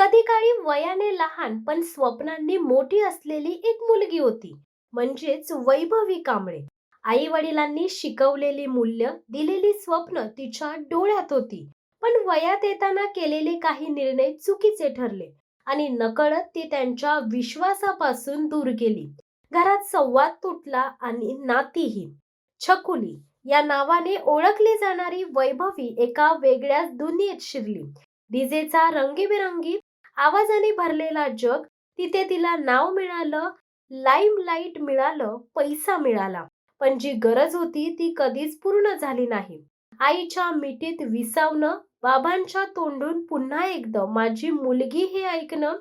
कधी काळी वयाने लहान पण स्वप्नांनी मोठी असलेली एक मुलगी होती. म्हणजेच वैभवी कांबळे. आई वडिलांनी शिकवलेली मूल्य दिलेली स्वप्न तिच्या डोळ्यात होती. पण वयात येताना केलेले काही निर्णय चुकीचे ठरले आणि नकळत ती त्यांच्या विश्वासापासून दूर गेली. घरात संवाद तुटला आणि नातीही. छकुली या नावाने ओळखली जाणारी वैभवी एका वेगळ्याच दुनियेत शिरली. डीजेचा रंगीबेरंगी आवाजाने भरलेला जग तिथे तिला नाव मिळालं लाईम लाइट मिळालं पैसा मिळाला. पण जी गरज होती ती कधीच पूर्ण झाली नाही. आईच्या मिठीत विसावणं बाबांच्या तोंडून पुन्हा एकदा माझी मुलगी हे ऐकणं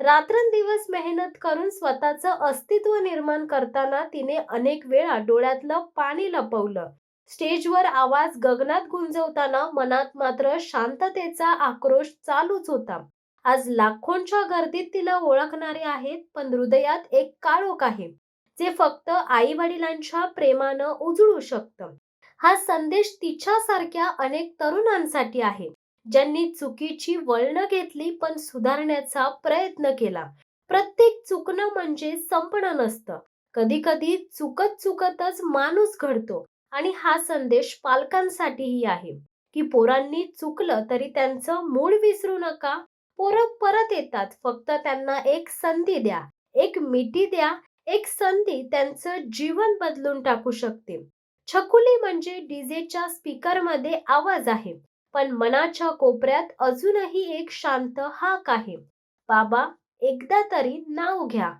रात्रंदिवस मेहनत करून स्वतःचं अस्तित्व निर्माण करताना तिने अनेक वेळा डोळ्यातलं पाणी लपवलं. स्टेजवर आवाज गगनात गुंजवताना मनात मात्र शांततेचा आक्रोश चालूच होता. आज लाखोंच्या गर्दीत तिला ओळखणारे आहेत पण हृदयात एक काळोख आहे जे फक्त आई वडिलांच्या प्रेमानं उजळू शकतं. हा संदेश तिच्यासारख्या अनेक तरुणांसाठी आहे ज्यांनी चुकीची वळणं घेतली पण सुधारण्याचा प्रयत्न केला. प्रत्येक चुकणं म्हणजे संपणं नसतं. कधी कधी चुकत चुकतच माणूस घडतो आणि हा संदेश पालकांसाठीही आहे की पोरांनी चुकलं तरी त्यांचं मूळ विसरू नका पोरं परत येतात. फक्त त्यांना एक संधी द्या. एक मिठी द्या. एक संधी त्यांचं जीवन बदलून टाकू शकते. छकुली म्हणजे डीजेच्या स्पीकरमध्ये आवाज आहे. पण मनाच्या कोपऱ्यात अजूनही एक शांत हाक आहे. बाबा एकदा तरी नाव घ्या.